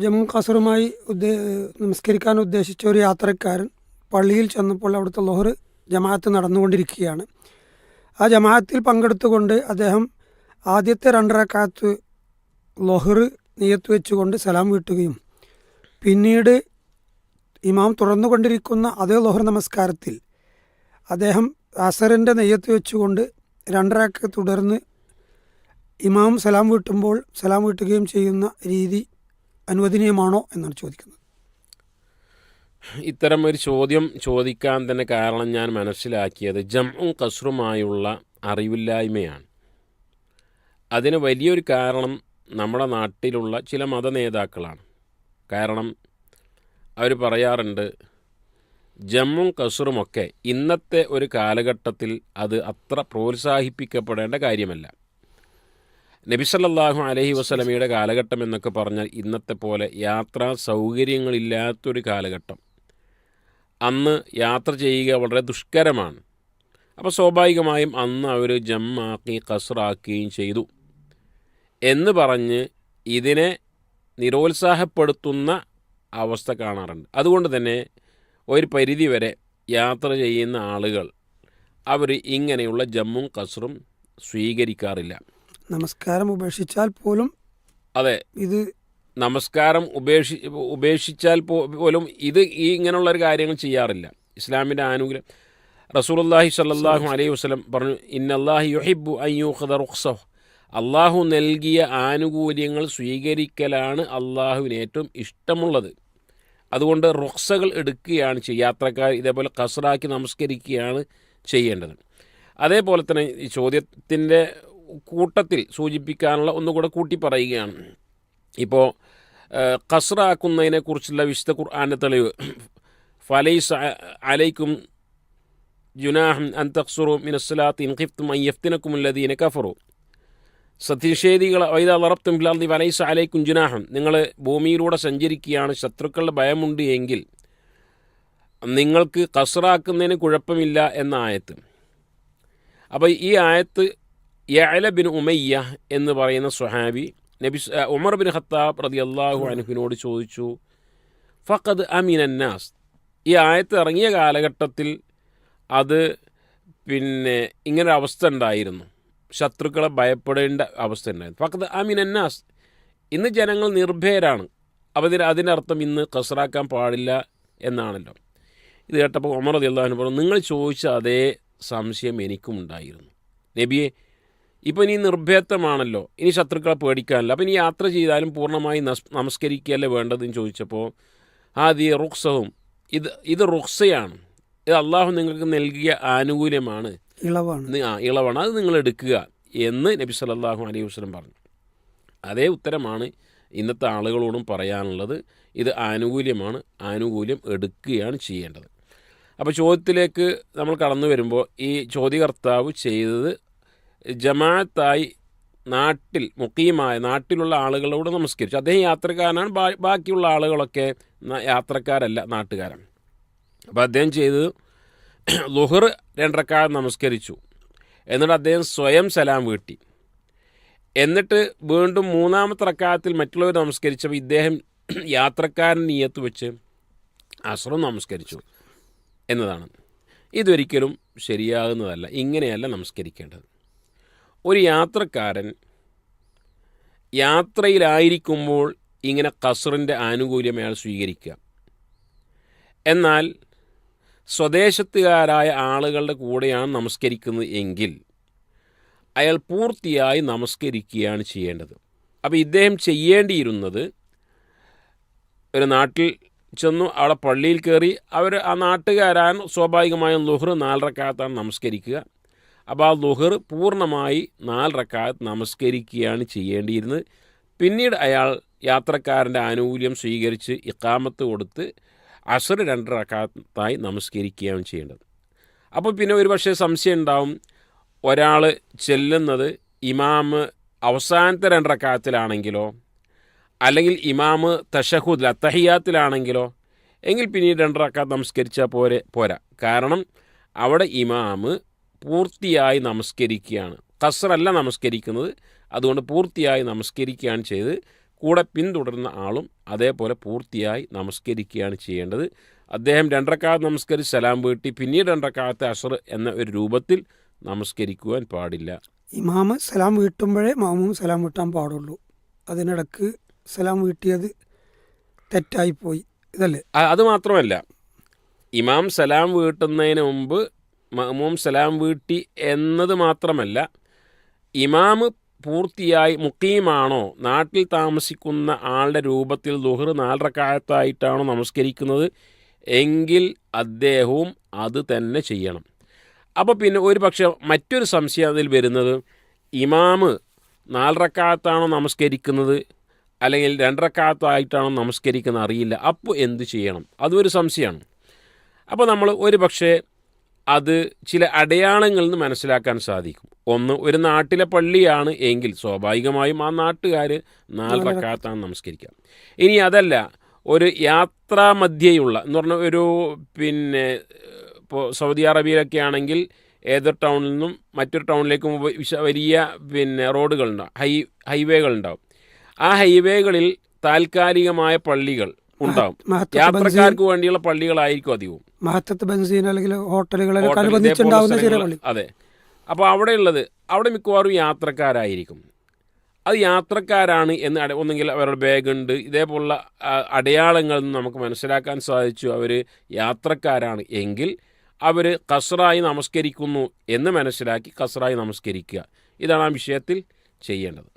ജമ്മു കാസറുമായി ഉദ്ദേ നമസ്കരിക്കാൻ ഉദ്ദേശിച്ച ഒരു യാത്രക്കാരൻ പള്ളിയിൽ ചെന്നപ്പോൾ അവിടുത്തെ ലോഹർ ജമാഅത്ത് നടന്നുകൊണ്ടിരിക്കുകയാണ്. ആ ജമാഅത്തിൽ പങ്കെടുത്തുകൊണ്ട് അദ്ദേഹം ആദ്യത്തെ രണ്ടരക്കാലത്ത് ലോഹർ നെയ്യത്ത് വെച്ചുകൊണ്ട് സലാം വീട്ടുകയും പിന്നീട് ഇമാം തുറന്നുകൊണ്ടിരിക്കുന്ന അതേ ലോഹർ നമസ്കാരത്തിൽ അദ്ദേഹം അസറിന്റെ നെയ്യത്ത് വെച്ചുകൊണ്ട് രണ്ടരക്ക് തുടർന്ന് ഇമാം സലാം വീട്ടുമ്പോൾ സലാം വീട്ടുകയും ചെയ്യുന്ന രീതി അനുവദനീയമാണോ എന്നാണ് ചോദിക്കുന്നത്. ഇത്തരം ഒരു ചോദ്യം ചോദിക്കാൻ തന്നെ കാരണം ഞാൻ മനസ്സിലാക്കിയത് ജംഉം കസ്റുമായുള്ള അറിവില്ലായ്മയാണ്. അതിന് വലിയൊരു കാരണം നമ്മുടെ നാട്ടിലുള്ള ചില മത നേതാക്കളാണ്. കാരണം അവർ പറയാറുണ്ട് ജമ്മും കസറുമൊക്കെ ഇന്നത്തെ ഒരു കാലഘട്ടത്തിൽ അത് അത്ര പ്രോത്സാഹിപ്പിക്കപ്പെടേണ്ട കാര്യമല്ല. നബിസല്ലാഹു അലഹി വസ്ലമയുടെ കാലഘട്ടം എന്നൊക്കെ പറഞ്ഞാൽ ഇന്നത്തെ പോലെ യാത്രാ സൗകര്യങ്ങളില്ലാത്തൊരു കാലഘട്ടം. അന്ന് യാത്ര ചെയ്യുക വളരെ ദുഷ്കരമാണ്. അപ്പോൾ സ്വാഭാവികമായും അന്ന് അവർ ജമ്മാക്കി കസറാക്കുകയും ചെയ്തു. എന്ന് പറഞ്ഞ് ഇതിനെ നിരോത്സാഹപ്പെടുത്തുന്ന അവസ്ഥ കാണാറുണ്ട്. അതുകൊണ്ട് തന്നെ ഒരു പരിധിവരെ യാത്ര ചെയ്യുന്ന ആളുകൾ അവർ ഇങ്ങനെയുള്ള ജമ്മും കസറും സ്വീകരിക്കാറില്ല. നമസ്കാരം ഉപേക്ഷിച്ചാൽ പോലും അതെ. ഇത് നമസ്കാരം ഉപേക്ഷി ഉപേക്ഷിച്ചാൽ പോലും ഇത് ഈ ഇങ്ങനെയുള്ള ഒരു കാര്യങ്ങൾ ചെയ്യാറില്ല. ഇസ്ലാമിന്റെ ആനുകൂല്യം. റസൂലുള്ളാഹി സല്ലാഹു അലൈഹി വസ്ലം പറഞ്ഞു ഇന്നല്ലാഹി യുഹിബ്ബു അൻ യൂഖദ റുഖ്സഹു. അള്ളാഹു നൽകിയ ആനുകൂല്യങ്ങൾ സ്വീകരിക്കലാണ് അള്ളാഹുവിന് ഏറ്റവും ഇഷ്ടമുള്ളത്. അതുകൊണ്ട് റുക്സകൾ എടുക്കുകയാണ് ചെയ്യുക. യാത്രക്കാർ ഇതേപോലെ കസറാക്കി നമസ്കരിക്കുകയാണ് ചെയ്യേണ്ടത്. അതേപോലെ തന്നെ ഈ ചോദ്യത്തിന്റെ കൂട്ടത്തിൽ സൂചിപ്പിക്കാനുള്ള ഒന്നുകൂടെ കൂട്ടി പറയുകയാണ് ഇപ്പോൾ കസറാക്കുന്നതിനെക്കുറിച്ചുള്ള വിശുദ്ധ ഖുർആാന്റെ തെളിവ്. ഫലൈസ് അലൈക്കും ജുനാഹം അൻ തഖ്സുറു മിനസ്സലാത്ത് ഇൻഖിഫ്തും അയ്യഫ്തിനക്കും ഉല്ലദീന കഫറു. സത്യനിഷേധികൾ വൈദ വളർത്തും ഫിലാന്തി വലൈസ് അലൈക്കും ജുനാഹം. നിങ്ങൾ ഭൂമിയിലൂടെ സഞ്ചരിക്കുകയാണ് ശത്രുക്കളുടെ ഭയമുണ്ട് എങ്കിൽ നിങ്ങൾക്ക് കസറാക്കുന്നതിന് കുഴപ്പമില്ല എന്ന ആയത്ത്. അപ്പോൾ ഈ ആയത്ത് യഅല ബിൻ ഉമയ്യ എന്ന് പറയുന്ന സുഹാബി നബി ഉമർ ബിൻ ഖത്താബ് റതി അള്ളാഹു അനുഹിനോട് ചോദിച്ചു ഫഖദ് അമിനന്നാസ് ഈ ആയത്ത് ഇറങ്ങിയ കാലഘട്ടത്തിൽ അത് പിന്നെ ഇങ്ങനെ അവസ്ഥ ഉണ്ടായിരുന്നു. ശത്രുക്കളെ ഭയപ്പെടേണ്ട അവസ്ഥ ഉണ്ടായിരുന്നു. ഫഖദ് അമിനന്നാസ് ഇന്ന് ജനങ്ങൾ നിർഭയരാണ്. അവതിന് അതിനർത്ഥം ഇന്ന് കസറാക്കാൻ പാടില്ല എന്നാണല്ലോ. ഇത് കേട്ടപ്പോൾ ഉമർ റതി അള്ളാഹുന് പറഞ്ഞു നിങ്ങൾ ചോദിച്ച അതേ സംശയം എനിക്കും ഉണ്ടായിരുന്നു. നബിയെ ഇപ്പോൾ ഇനി നിർഭേദമാണല്ലോ ഇനി ശത്രുക്കളെ പേടിക്കാനല്ല. അപ്പോൾ ഇനി യാത്ര ചെയ്താലും പൂർണമായി നസ് നമസ്കരിക്കുകയല്ലേ വേണ്ടതെന്ന് ചോദിച്ചപ്പോൾ ആദ്യ റുക്സവും ഇത് ഇത് റുക്സയാണ് ഇത് അള്ളാഹു നിങ്ങൾക്ക് നൽകിയ ആനുകൂല്യമാണ്. ഇളവാണ്. ആ ഇളവാണ്. അത് നിങ്ങൾ എടുക്കുക എന്ന് നബി സല്ലല്ലാഹു അലൈഹി വസ്ലം പറഞ്ഞു. അതേ ഉത്തരമാണ് ഇന്നത്തെ ആളുകളോടും പറയാനുള്ളത്. ഇത് ആനുകൂല്യമാണ്. ആനുകൂല്യം എടുക്കുകയാണ് ചെയ്യേണ്ടത്. അപ്പോൾ ചോദ്യത്തിലേക്ക് നമ്മൾ കടന്നു വരുമ്പോൾ ഈ ചോദ്യകർത്താവ് ചെയ്തത് ജമാഅത്തായി നാട്ടിൽ മുഖീമായ നാട്ടിലുള്ള ആളുകളോട് നമസ്കരിച്ചു. അദ്ദേഹം യാത്രക്കാരനാണ്. ബാക്കിയുള്ള ആളുകളൊക്കെ യാത്രക്കാരല്ല നാട്ടുകാരാണ്. അപ്പോൾ അദ്ദേഹം ചെയ്തത് ലുഹർ രണ്ടരക്കാലം നമസ്കരിച്ചു. എന്നിട്ട് അദ്ദേഹം സ്വയം സലാം വീട്ടി. എന്നിട്ട് വീണ്ടും മൂന്നാമത്തെ റക്കാലത്തിൽ മറ്റുള്ളവർ നമസ്കരിച്ചപ്പോൾ ഇദ്ദേഹം യാത്രക്കാരൻ നീയത്ത് വെച്ച് അസ്രം നമസ്കരിച്ചു എന്നതാണ്. ഇതൊരിക്കലും ശരിയാകുന്നതല്ല. ഇങ്ങനെയല്ല നമസ്കരിക്കേണ്ടത്. ഒരു യാത്രക്കാരൻ യാത്രയിലായിരിക്കുമ്പോൾ ഇങ്ങനെ കസറിന്റെ ആനുകൂല്യം അയാൾ സ്വീകരിക്കുക. എന്നാൽ സ്വദേശത്തുകാരായ ആളുകളുടെ കൂടെയാണ് നമസ്കരിക്കുന്നത് എങ്കിൽ അയാൾ പൂർത്തിയായി നമസ്കരിക്കുകയാണ് ചെയ്യേണ്ടത്. അപ്പോൾ ഇദ്ദേഹം ചെയ്യേണ്ടിയിരുന്നത് ഒരു നാട്ടിൽ ചെന്നു അവിടെ പള്ളിയിൽ കയറി അവർ ആ നാട്ടുകാരാൻ സ്വാഭാവികമായും ലുഹ്റ് നാലരക്കാലത്താണ് നമസ്കരിക്കുക. അപ്പോൾ ആ ലുഹർ പൂർണമായി നാല് റക്കാത്ത് നമസ്കരിക്കുകയാണ് ചെയ്യേണ്ടിയിരുന്നത്. പിന്നീട് അയാൾ യാത്രക്കാരന്റെ ആനുകൂല്യം സ്വീകരിച്ച് ഇക്കാമത്ത് കൊടുത്ത് അസർ രണ്ട് റക്കാത്തായി നമസ്കരിക്കുകയാണ് ചെയ്യേണ്ടത്. അപ്പോൾ പിന്നെ ഒരു പക്ഷേ സംശയം ഉണ്ടാവും. ഒരാൾ ചെല്ലുന്നത് ഇമാമ് അവസാനത്തെ രണ്ട് റക്കാത്തിലാണെങ്കിലോ അല്ലെങ്കിൽ ഇമാമ് തഷഹുദിൽ അത്തഹിയാത്തിലാണെങ്കിലോ എങ്കിൽ പിന്നീട് രണ്ട് റക്കാത്ത് നമസ്കരിച്ചാൽ പോരെ പോരാ. കാരണം അവിടെ ഇമാമ് പൂർത്തിയായി നമസ്കരിക്കുകയാണ്. കസറല്ല നമസ്കരിക്കുന്നത് അതുകൊണ്ട് പൂർത്തിയായി നമസ്കരിക്കുകയാണ് ചെയ്ത് കൂടെ പിന്തുടരുന്ന ആളും അതേപോലെ പൂർത്തിയായി നമസ്കരിക്കുകയാണ് ചെയ്യേണ്ടത്. അദ്ദേഹം രണ്ടരക്കാലത്ത് നമസ്കരിച്ച് സലാം വീട്ടി പിന്നീട് രണ്ടരക്കാലത്തെ അസർ എന്ന ഒരു രൂപത്തിൽ നമസ്കരിക്കുവാൻ പാടില്ല. ഇമാമ് സലാം വീട്ടുമ്പോഴേ മാമും സലാം വീട്ടാൻ പാടുള്ളൂ. അതിനിടക്ക് സലാം വീട്ടിയത് തെറ്റായിപ്പോയി. ഇതല്ലേ? അത് മാത്രമല്ല. ഇമാം സലാം വീട്ടുന്നതിന് മുമ്പ് മഅമൂം സലാം വീട്ടി എന്നത് മാത്രമല്ല ഇമാമ് പൂർത്തിയായി മുക്കീമാണോ നാട്ടിൽ താമസിക്കുന്ന ആളുടെ രൂപത്തിൽ ദുഹർ നാലരക്കാലത്തായിട്ടാണോ നമസ്കരിക്കുന്നത് എങ്കിൽ അദ്ദേഹവും അത് തന്നെ ചെയ്യണം. അപ്പോൾ പിന്നെ ഒരു പക്ഷേ മറ്റൊരു സംശയം അതിൽ വരുന്നത് ഇമാമ് നാലരക്കാലത്താണോ നമസ്കരിക്കുന്നത് അല്ലെങ്കിൽ രണ്ടരക്കാലത്തായിട്ടാണോ നമസ്കരിക്കുന്നത് അറിയില്ല. അപ്പോൾ എന്ത് ചെയ്യണം? അതൊരു സംശയമാണ്. അപ്പോൾ നമ്മൾ ഒരു പക്ഷേ അത് ചില അടയാളങ്ങളിൽ നിന്ന് മനസ്സിലാക്കാൻ സാധിക്കും. ഒന്ന് ഒരു നാട്ടിലെ പള്ളിയാണ് എങ്കിൽ സ്വാഭാവികമായും ആ നാട്ടുകാർ നാല് റക്കാത്താണ് നമസ്കരിക്കുക. ഇനി അതല്ല ഒരു യാത്രാമധ്യയുള്ള എന്ന് പറഞ്ഞ ഒരു പിന്നെ ഇപ്പോൾ സൗദി അറേബ്യയിലൊക്കെ ആണെങ്കിൽ ഏതൊരു ടൗണിൽ നിന്നും മറ്റൊരു ടൗണിലേക്കും വിശ- വലിയ പിന്നെ റോഡുകളുണ്ടാവും ഹൈ ഹൈവേകളുണ്ടാവും. ആ ഹൈവേകളിൽ താൽക്കാലികമായ പള്ളികൾ ഉണ്ടാവും. യാത്രക്കാർക്ക് വേണ്ടിയുള്ള പള്ളികളായിരിക്കും അധികവും. മഹത്തത്ത് ബൻസീൻ അല്ലെങ്കിൽ പള്ളി. അതെ. അപ്പോൾ അവിടെയുള്ളത് അവിടെ മിക്കവാറും യാത്രക്കാരായിരിക്കും. അത് യാത്രക്കാരാണ് എന്ന് ഒന്നെങ്കിൽ അവരുടെ ബാഗ് ഉണ്ട്. ഇതേപോലുള്ള അടയാളങ്ങൾ അടയാളങ്ങളിൽ നിന്ന് നമുക്ക് മനസ്സിലാക്കാൻ സാധിച്ചു. അവർ യാത്രക്കാരാണ്. എങ്കിൽ അവർ കസറായി നമസ്കരിക്കുന്നു എന്ന് മനസ്സിലാക്കി കസറായി നമസ്കരിക്കുക. ഇതാണ് ആ വിഷയത്തിൽ ചെയ്യേണ്ടത്.